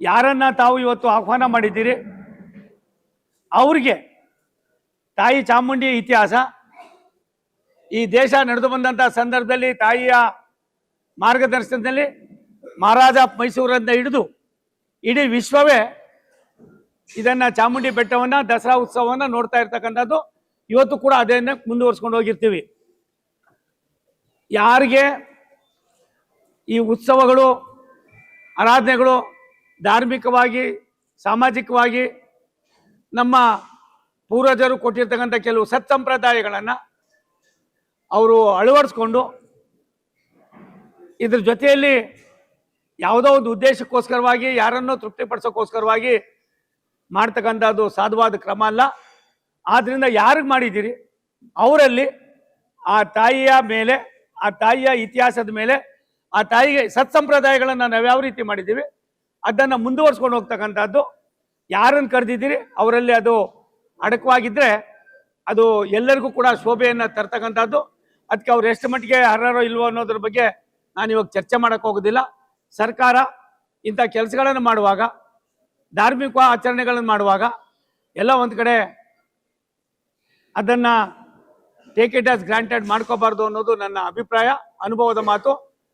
ಯಾರನ್ನ ತಾವು ಇವತ್ತು ಆಹ್ವಾನ ಮಾಡಿದ್ದೀರಿ? ಅವ್ರಿಗೆ ತಾಯಿ ಚಾಮುಂಡಿ ಇತಿಹಾಸ, ಈ ದೇಶ ನಡೆದು ಬಂದಂಥ ಸಂದರ್ಭದಲ್ಲಿ ತಾಯಿಯ ಮಾರ್ಗದರ್ಶನದಲ್ಲಿ ಮಹಾರಾಜ ಮೈಸೂರನ್ನ ಹಿಡಿದು ಇಡೀ ವಿಶ್ವವೇ ಇದನ್ನ ಚಾಮುಂಡಿ ಬೆಟ್ಟವನ್ನ, ದಸರಾ ಉತ್ಸವವನ್ನ ನೋಡ್ತಾ ಇರ್ತಕ್ಕಂಥದ್ದು. ಇವತ್ತು ಕೂಡ ಅದನ್ನೇ ಮುಂದುವರ್ಸ್ಕೊಂಡು ಹೋಗಿರ್ತೀವಿ. ಯಾರಿಗೆ ಈ ಉತ್ಸವಗಳು, ಆರಾಧನೆಗಳು ಧಾರ್ಮಿಕವಾಗಿ, ಸಾಮಾಜಿಕವಾಗಿ ನಮ್ಮ ಪೂರ್ವಜರು ಕೊಟ್ಟಿರ್ತಕ್ಕಂಥ ಕೆಲವು ಸತ್ಸಂಪ್ರದಾಯಗಳನ್ನು ಅವರು ಅಳವಡಿಸ್ಕೊಂಡು ಇದ್ರ ಜೊತೆಯಲ್ಲಿ ಯಾವುದೋ ಒಂದು ಉದ್ದೇಶಕ್ಕೋಸ್ಕರವಾಗಿ, ಯಾರನ್ನೋ ತೃಪ್ತಿಪಡಿಸೋಕ್ಕೋಸ್ಕರವಾಗಿ ಮಾಡ್ತಕ್ಕಂಥದ್ದು ಸಾಧುವಾದ ಕ್ರಮ ಅಲ್ಲ. ಆದ್ದರಿಂದ ಯಾರಿಗೆ ಮಾಡಿದ್ದೀರಿ? ಅವರಲ್ಲಿ ಆ ತಾಯಿಯ ಮೇಲೆ, ಆ ತಾಯಿಯ ಇತಿಹಾಸದ ಮೇಲೆ, ಆ ತಾಯಿಗೆ ಸತ್ಸಂಪ್ರದಾಯಗಳನ್ನು ನಾವು ಯಾವ ರೀತಿ ಮಾಡಿದ್ದೀವಿ? ಅದನ್ನು ಮುಂದುವರ್ಸ್ಕೊಂಡು ಹೋಗ್ತಕ್ಕಂಥದ್ದು. ಯಾರನ್ನು ಕರೆದಿದ್ದೀರಿ? ಅವರಲ್ಲಿ ಅದು ಅಡಕವಾಗಿದ್ದರೆ ಅದು ಎಲ್ಲರಿಗೂ ಕೂಡ ಶೋಭೆಯನ್ನು ತರ್ತಕ್ಕಂಥದ್ದು. ಅದಕ್ಕೆ ಅವ್ರು ಎಷ್ಟು ಮಟ್ಟಿಗೆ ಅರ್ಹರೋ ಇಲ್ವೋ ಅನ್ನೋದ್ರ ಬಗ್ಗೆ ನಾನು ಇವಾಗ ಚರ್ಚೆ ಮಾಡೋಕ್ಕೆ ಹೋಗೋದಿಲ್ಲ. ಸರ್ಕಾರ ಇಂಥ ಕೆಲಸಗಳನ್ನು ಮಾಡುವಾಗ, ಧಾರ್ಮಿಕ ಆಚರಣೆಗಳನ್ನು ಮಾಡುವಾಗ ಎಲ್ಲ ಒಂದು ಕಡೆ ಅದನ್ನು ಟೇಕ್ ಇಟ್ ಆಸ್ ಗ್ರಾಂಟೆಡ್ ಮಾಡ್ಕೋಬಾರ್ದು ಅನ್ನೋದು ನನ್ನ ಅಭಿಪ್ರಾಯ, ಅನುಭವದ ಮಾತು.